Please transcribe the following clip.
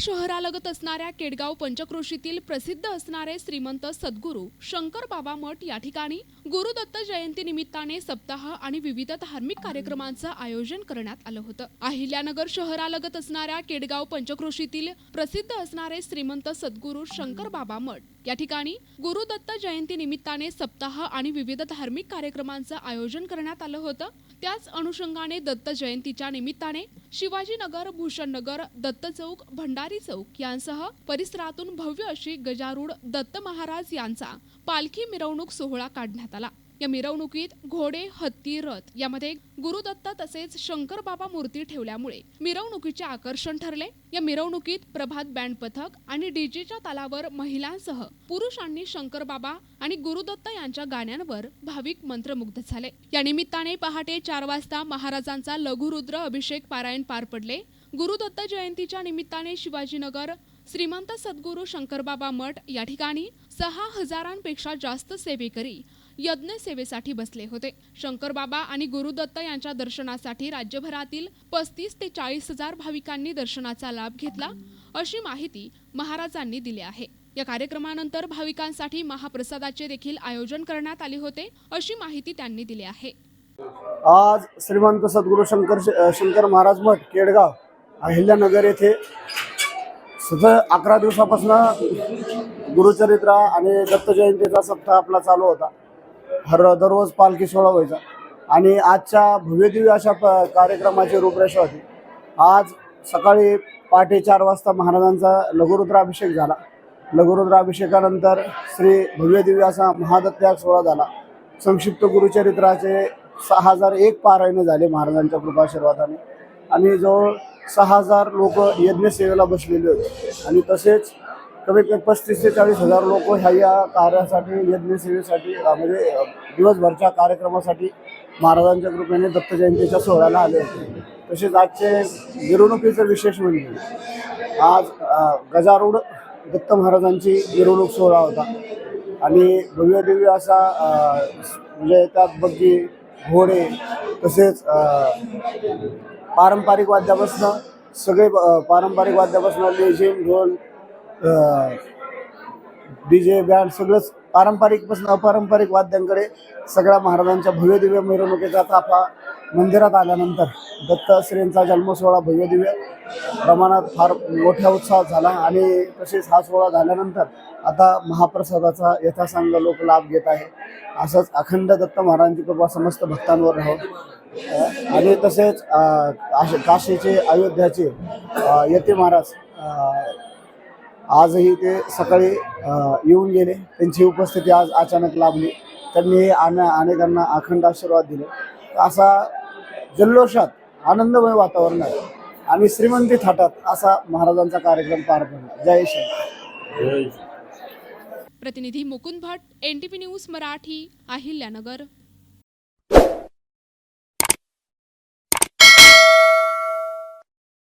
शहरालगत असणाऱ्या केडगाव पंचक्रोशीतील प्रसिद्ध असणारे श्रीमंत सद्गुरू शंकर बाबा मठ या ठिकाणी गुरुदत्त जयंती निमित्ताने सप्ताह आणि विविध धार्मिक कार्यक्रमांचं आयोजन करण्यात आलं होतं. अहिल्यानगर शहरालगत असणाऱ्या केडगाव पंचक्रोशीतील प्रसिद्ध असणारे श्रीमंत सद्गुरू शंकर बाबा मठ या ठिकाणी गुरुदत्त जयंती निमित्ताने सप्ताह आणि विविध धार्मिक कार्यक्रमांचं आयोजन करण्यात आलं होतं. त्याच अनुषंगाने दत्त जयंतीच्या निमित्ताने शिवाजीनगर भूषणनगर दत्त चौक भंडारी चौक यांसह परिसरातून भव्य अशी गजारूढ दत्त महाराज यांचा पालखी मिरवणूक सोहळा काढण्यात आला. या मिरवणुकीत घोडे हत्ती रथ यामध्ये गुरुदत्त तसेच शंकर बाबा मूर्ती ठेवल्यामुळे मिरवणुकीचे आकर्षण ठरले. या मिरवणुकीत प्रभात बँड पथक आणि डीजेच्या तालावर महिलांसह पुरुषांनी शंकर बाबा आणि गुरुदत्त यांच्या गाण्यांवर भाविक मंत्रमुग्ध झाले. या निमित्ताने पहाटे चार वाजता महाराजांचा लघुरुद्र अभिषेक पारायण पार पडले. गुरुदत्त जयंतीच्या निमित्ताने शिवाजीनगर श्रीमंत सद्गुरू शंकरबाबा मठ या ठिकाणी सहा हजारांपेक्षा जास्त सेवेकरी यज्ञ सेवेसाठी बसले होते. शंकरबाबा आणि गुरुदत्त यांच्या दर्शनासाठी राज्यभरातील पस्तीस ते चाळीस हजार भाविकांनी दर्शनाचा लाभ घेतला अशी माहिती महाराजांनी दिली आहे. या कार्यक्रमानंतर भाविकांसाठी महाप्रसादाचे देखील आयोजन करण्यात आले होते अशी माहिती त्यांनी दिली आहे. आज श्रीमंत सद्गुरू शंकर शंकर महाराज मठ केडगाव अहिल्यानगर येथे सतत अकरा दिवसापासून गुरुचरित्रा आणि दत्त जयंतीचा सप्ताह आपला चालू होता. हर दररोज पालखी सोहळा व्हायचा. आणि आजच्या भव्यदिव्य अशा प कार्यक्रमाची रूपरेषा होती. आज सकाळी पहाटे चार वाजता महाराजांचा लघुरुद्राभिषेक झाला. लघुरुद्राभिषेकानंतर श्री भव्यदिव्य असा महादत्याग सोहळा झाला. संक्षिप्त गुरुचरित्राचे सहा हजार एक पारायणं झाले महाराजांच्या कृपाशीर्वादाने. आणि जवळ सहा हजार लोक यज्ञसेवेला बसलेले होते. आणि तसेच कमीत कमी पस्तीस ते चाळीस हजार लोक ह्या या कार्यासाठी यज्ञसेवेसाठी म्हणजे दिवसभरच्या कार्यक्रमासाठी महाराजांच्या कृपेने दत्त जयंतीच्या सोहळ्याला आले होते. तसेच आजचे मिरवणुकीचं विशेष म्हणजे आज गजारूढ दत्त महाराजांची मिरवणूक सोहळा होता. आणि भव्य दिव्य असा म्हणजे त्यात बग्गी घोडे तसेच पारंपरिक वाद्यापासनं सगळे पारंपरिक वाद्यापासून लेझिम ढोल डी जे बँड सगळंच पारंपरिकपासून अपारंपरिक वाद्यांकडे सगळ्या महाराजांच्या भव्यदिव्य मिरवणुकीचा ताफा मंदिरात आल्यानंतर दत्तश्रींचा जन्मसोहळा भव्यदिव्य प्रमाणात फार मोठ्या उत्साहात झाला आणि तसेच हा सोहळा झाल्यानंतर आता महाप्रसादाचा यथासांग लोक लाभ घेत आहे. असंच अखंड दत्त महाराजांची कृपा समस्त भक्तांवर राहो. आणि तसेच काशीचे अयोध्याचे यती महाराज आजही ते सकाळी येऊन गेले. त्यांची उपस्थिती आज अचानक लाभली. त्यांनी अने अनेकांना अखंड आशीर्वाद दिले. असा जल्लोषात आनंदमय वातावरण आहे. आणि श्रीमंती थाटात असा महाराजांचा कार्यक्रम पार पडला. जय श्री प्रतिनिधी मुकुंद भट एनटीपी न्यूज मराठी अहिल्यानगर.